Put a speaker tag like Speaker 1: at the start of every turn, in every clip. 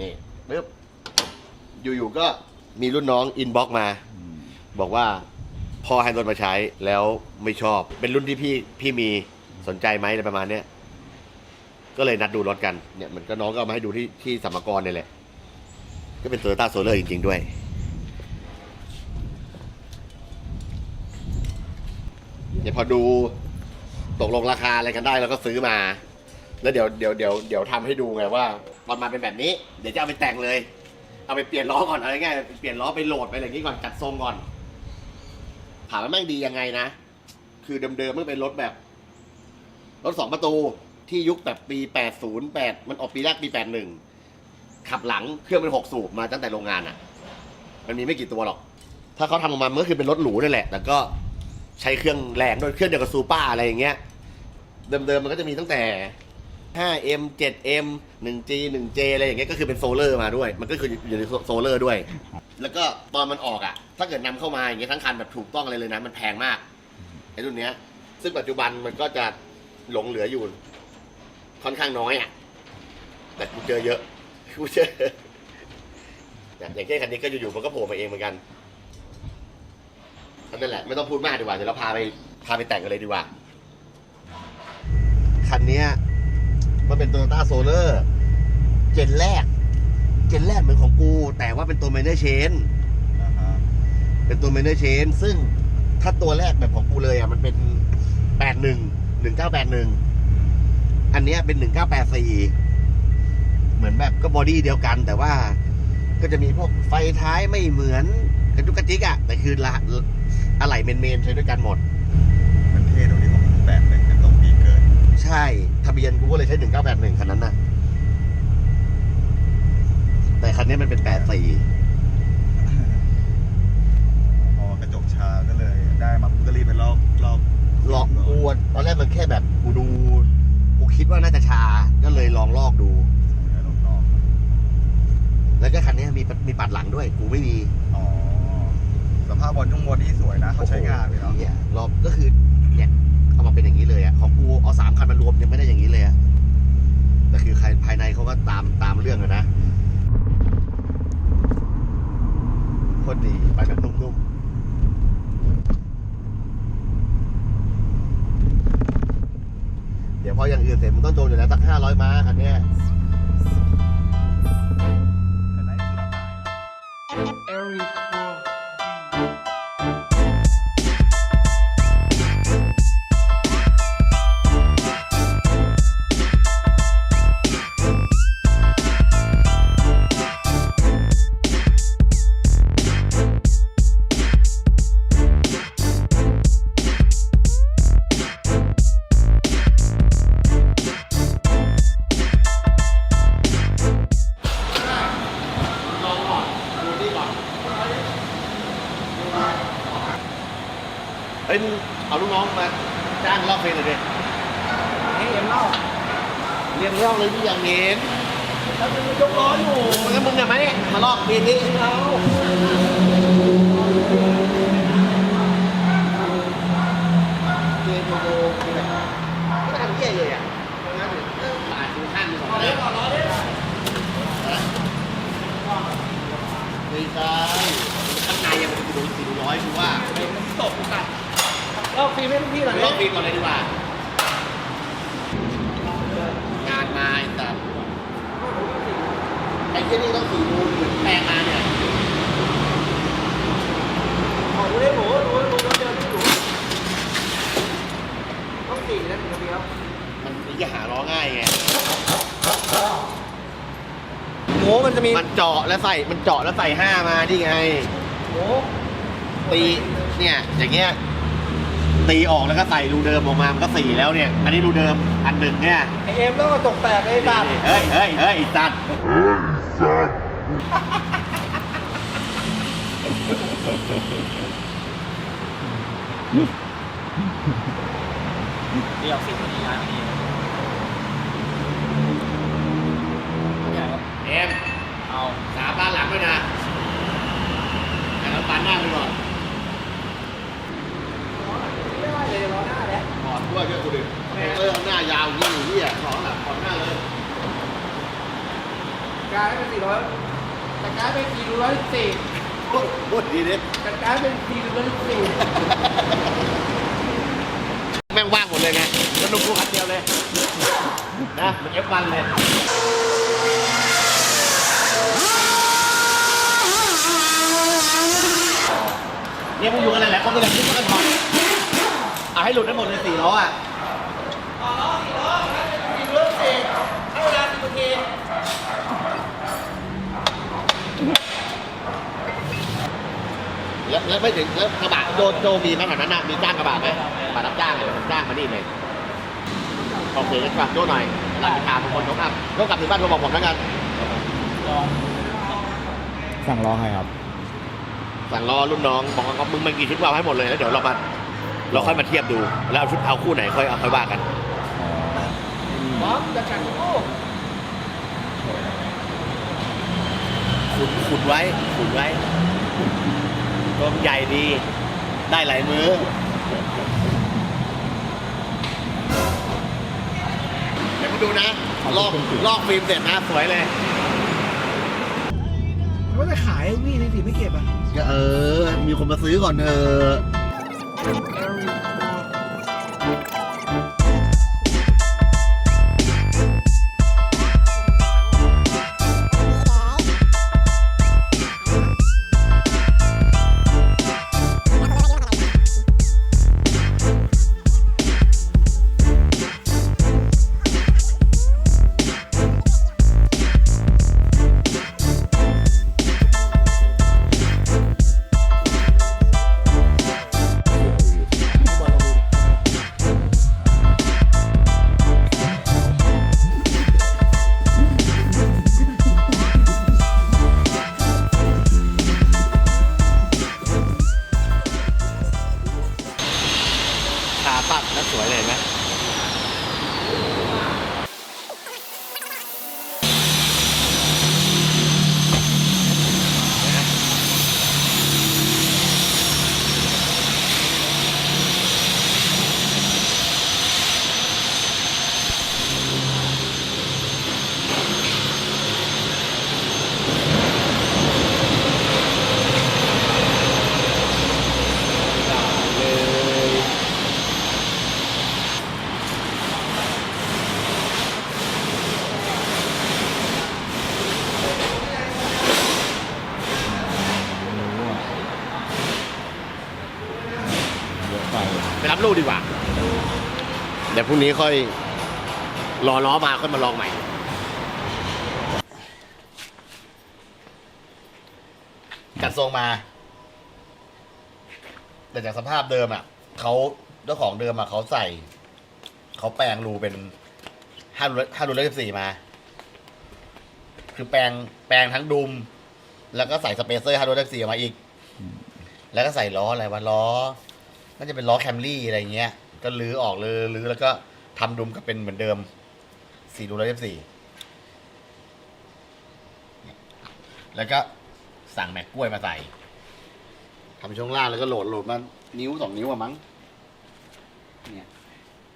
Speaker 1: นี่ปึ๊บอยู่ๆก็มีรุ่นน้องอินบ็อกมา บอกว่าพ่อให้รถมาใช้แล้วไม่ชอบ เป็นรุ่นที่พี่พี่มีสนใจไหมอะไรประมาณเนี้ยก็เลยนัดดูรถกันเนี่ยมันก็น้องก็เอามาให้ดูที่ที่สัมมกรเนี่ยแหละ ก็เป็นโตโยต้าโซเลอร์จริง ๆ ด้วย เดี๋ยวพอดูตกลงราคาอะไรกันได้เราก็ซื้อมา แล้วเดี๋ยวเดี๋ยวเดี๋ยวเดี๋ยวทำให้ดูไงว่า ตอนมาเป็นแบบนี้ เดี๋ยวจะเอาไปแต่งเลย เอาไปเปลี่ยนล้อก่อนอะไรง่ายเปลี่ยนล้อไปโหลดไปอะไรอย่างนี้ก่อนจัดทรงก่อน ถามว่าแม่งดียังไงนะ คือเดิมๆมันเป็นรถแบบ รถสองประตูที่ยุคแบบปี808มันออกปีแรกปี81ขับหลังเครื่องเป็นหกสูบมาตั้งแต่โรงงานอะ มันมีไม่กี่ตัวหรอก ถ้าเขาทำออกมามันก็คือเป็นรถหรูนั่นแหละ แต่ก็ใช้เครื่องแรงด้วยเครื่องเดียวกับซูเปอร์อะไรอย่างเงี้ย เดิมๆมันก็จะมีตั้งแต่ 5M 7M 1G 1J อะไรอย่างเงี้ยก็คือเป็นโซลเลอร์มาด้วย มันก็คืออยู่ในโซลเลอร์ด้วย แล้วก็ตอนมันออกอะ ถ้าเกิดนำเข้ามาอย่างเงี้ยทั้งคันแบบถูกต้องอะไรเลยนะ มันแพงมากไอ้รุ่นเนี้ย ซึ่งปัจจุบันมันก็จะหลงเหลืออยู่ ค่อนข้างน้อยอะ แต่กูเจอเยอะกูเจออย่างเช่นคันนี้ก็อยู่ๆมันก็โผล่มาเองเหมือนกันนั่นแหละไม่ต้องพูดมากดีกว่าเดี๋ยวเราพาไปพาไปแต่งกันเลยดีกว่า คันเนี้ยมันเป็น Toyota Solar เจนแรก เจนแรกเหมือนของกู แต่ว่าเป็นตัว Minor Chain
Speaker 2: อ่าฮะ
Speaker 1: เป็นตัว Minor Chain ซึ่งถ้าตัวแรกแบบของกูเลยอะมันเป็น81 1981อันเนี้ยเป็น1984เหมือนแบบก็บอดี้เดียวกัน แต่ว่าก็จะมีพวกไฟท้ายไม่เหมือนกระจุกกระจิกอะแต่คือละอะไหล่เมนๆใช้ด้วยกันหมด
Speaker 2: มันเท่ตรงที่ของแปดหนึ่งเป็นตรงปีเกิด
Speaker 1: ใช่ ทะเบียนกูก็เลยใช้1981คันนั้นนะ แต่คันนี้มันเป็น84
Speaker 2: พอกระจกชาก็เลย ได้มาปุ๊บก็รีบไปลอกลอก
Speaker 1: ลอกกูอะตอนแรกมันแค่แบบกูดูกูคิดว่าน่าจะชาก็เลยลองลอกดู
Speaker 2: แล้วลอกนอก
Speaker 1: แล้วก็คันนี้มีมีปัดหลังด้วย กูไม่มี
Speaker 2: อ๋อสภาพบอลทุ่งบอดี้สวยนะเขาใช้งานเลยเนาะ
Speaker 1: โอ้โหเนี่ยรอบก็คือเนี่ยเอามาเป็นอย่างนี้เลยอะของกูเอาสามคันมารวมยังไม่ได้อย่างนี้เลยอะแต่คือใครภายในเขาก็ตามตามเรื่องอะนะโคตร ดีไปแบบนุ่มๆเดี๋ยวพออย่างอื่นเสร็จมึงต้องโจมอยู่แล้วสักห้าร้อยม้าคันนี้ย
Speaker 2: เที
Speaker 1: ย
Speaker 3: มา
Speaker 1: ลอกเพลงนี้
Speaker 3: เรา
Speaker 1: เพลงโมโมคือแบบไม่ทำเหี้ยเลยอะงั้นเออตายคือข้าสอง
Speaker 3: ล้อ
Speaker 1: เล่อนง
Speaker 3: ก่อนล้อเล่น
Speaker 1: ไม่ใช่ข้างในยังเป็นดูสี่ร้อยคือว่า
Speaker 3: ตกกันเราฟิล์มให้พี่หน่อย
Speaker 1: ลอกเพลงก่อนเลยดีกว่างานมาไอ้สัตว์ไอ้ที่นี่ต้องสี่โมง มาเนี่ย
Speaker 3: ขอดูได้หนูดูดูเราเจอที่หนูต้องสี่นะถึงจะมีครับ
Speaker 1: มันจะหาล้อง่ายไง
Speaker 3: หมูมันจะมี
Speaker 1: มันเจาะแล้วใส่มันเจาะแล้วใส่ห้ามาที่ไง
Speaker 3: หมู
Speaker 1: ตีเนี่ยอย่างเงี้ยตีออกแล้วก็ใส่รูเดิมออกมา มันก็สี่แล้วเนี่ย อันนี้รูเดิมอันหนึ่งเนี่ย
Speaker 3: ไอเอ็มแล้วก็ตกแตกไอ้สัตว์
Speaker 1: เฮ้ยเฮ้ยเฮ้ยไอ้สัตว์
Speaker 3: เดี๋ยวสิ่งนี้นะนี่
Speaker 1: เอ็ม
Speaker 3: เอา
Speaker 1: สามบ้านหลังด้วยนะแต่เราปานหน้าไปก่อน
Speaker 3: ไม่ได้เลยล้อหน้าแล้ว
Speaker 1: ถอดด้วยช่วยกูดิเออเอาหน้ายาวอย่างนี้อยู่ที่อะถอดหลังถอดหน้าเลย
Speaker 3: การให้เป็นสี่ร้อยจัดการให้เป็นสี่ร้อยสี่
Speaker 1: พูดดีดิ
Speaker 3: จัดการให้เป็นสี่ร้อยสี่
Speaker 1: แม่งว่างหมดเลยไงสนุกกูคันเดียวเลย นะมันเอฟวันเลยเนี่ยมึงอยู่กันหลายๆคนก็เลยคิดว่ากันถอดเอาให้หลุดได้หมดเลยสี่ล้ออะ แล้วแล้วไม่ถึงแล้วกระบะโดนโดมีไหมแถวนั้นน่ะมีจ้างกระบะไหมกระบะรับจ้างเลยผมจ้างมานี่เลยโอเคงั้นฝากโจ้หน่อยหลังจากถามคนยกอัพยกกลับถึงบ้านโทรบอกผมแล้วกัน
Speaker 4: สั่งล้อให้ครับ
Speaker 1: สั่งล้อรุ่นน้องบอกว่ามึงมันกี่ชุดวางให้หมดเลยแล้วเดี๋ยวเรามาเราค่อยมาเทียบดู แล้วเอาชุดเอาคู่ไหนค่อยเอาค่อยว่ากัน
Speaker 3: พร้อมจะแข่งคู่
Speaker 1: ขุดขุดไว้ขุดไว้ ตัวมันใหญ่ดี ได้หลายมือเดี๋ยวมาดูนะ ลอกลอกฟิล์มเสร็จนะสวยเลย
Speaker 3: เขาจะขายวี่ในสีไม่เก็บอะ
Speaker 1: ก็เออ มีคนมาซื้อก่อนเออข ลูกดีกว่า เดี๋ยวพรุ่งนี้ค่อยรอล้อมาค่อยมาลองใหม่ กัดทรงมา แต่จากสภาพเดิมอะเขาเจ้าของเดิมอะเขาใส่ เขาแปลงรูเป็นห้ารูห้ารูเลขสี่มา คือแปลงแปลงทั้งดุม แล้วก็ใส่สเปเซอร์ห้ารูเลขสี่มาอีก แล้วก็ใส่ล้ออะไรวะล้อ น่าจะเป็นล้อแคมรี่อะไรเงี้ย ก็ลื้อออกเลยลื้อแล้วก็ทำดุมกับเป็นเหมือนเดิมสี่ดูแล้วเอฟสี่แล้วก็สั่งแม็กกล้วยมาใส่ทำช่วงล่างแล้วก็โหลดโหลดมานิ้วสองนิ้วอะมั้งเนี่ย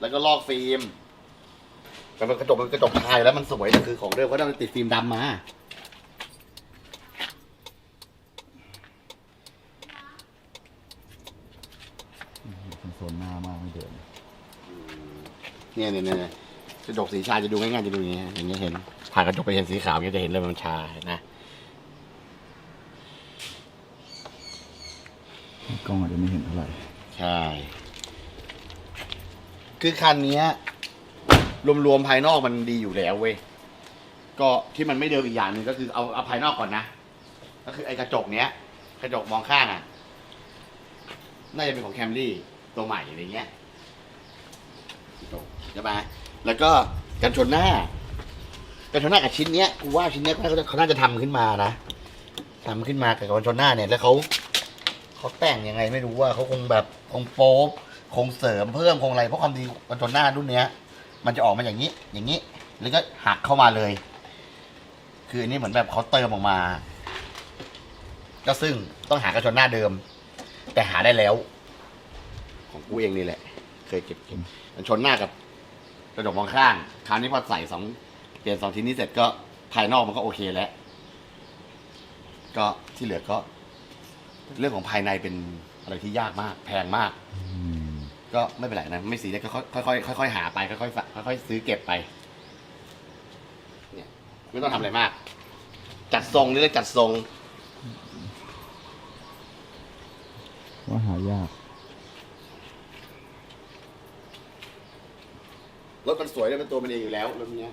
Speaker 1: แล้วก็ลอกฟิล์มแต่มันกระจกมันกระจกชายแล้วมันสวยแต่คือของเดิมเขาต้องติดฟิล์มดำมา
Speaker 4: โซนหน้ามากไม่เดิน
Speaker 1: เนี่ยเนี่ยเนี่ยกระจกสีชาจะดูง่ายๆจะดูอย่างเงี้ยอย่างเงี้ยเห็นผ่านกระจกไปเห็นสีขาวอย่างเงี้ยจะเห็นเลยมันชานะ
Speaker 4: กล้องอาจจะไม่เห็นเท่าไหร่
Speaker 1: ใช่ คือคันเนี้ย รวมๆภายนอกมันดีอยู่แล้วเว้ยก็ที่มันไม่เดิมอีกอย่างหนึ่งก็คือเอาเอาภายนอกก่อนนะก็คือไอ้กระจกเนี้ยกระจกมองข้างอะ น่าจะเป็นของแคมรี่ตัวใหม่อะไรเงี้ยกระจก ใช่ไหมแล้วก็กันชนหน้า กันชนหน้ากับชิ้นเนี้ยกูว่าชิ้นเนี้ยเขาเขาน่าจะทำขึ้นมานะทำขึ้นมากับกันชนหน้าเนี่ย แล้วเขาเขาแต่งยังไงไม่รู้ว่าเขาคงแบบคงโป๊บคงเสริมเพิ่มคงอะไรเพราะความดีกันชนหน้ารุ่นเนี้ย มันจะออกมาอย่างนี้ อย่างนี้ แล้วก็หักเข้ามาเลย คืออันนี้เหมือนแบบเขาเติมออกมา ก็ซึ่งต้องหากระชนหน้าเดิม แต่หาได้แล้ว ของกูเองนี่แหละ เคยเก็บเก็บมันชนหน้ากับ กระจกมองข้าง คราวนี้พอใส่สองเปลี่ยนสองทีนี้เสร็จก็ภายนอกมันก็โอเคแล้ว ก็ที่เหลือก็ เรื่องของภายในเป็นอะไรที่ยากมาก แพงมาก ก็ไม่เป็นไรนะ ไม่สีได้ค่อยค่อยๆค่อยๆหาไปค่อยๆฝะค่อยๆซื้อเก็บไป เนี่ย ไม่ต้องทำอะไรมาก จัดทรงนี่เรียกจัดทรง
Speaker 4: ว่าหายาก
Speaker 1: รถมันสวยด้วยเป็นตัวมันเองอยู่แล้วรถเนี้ย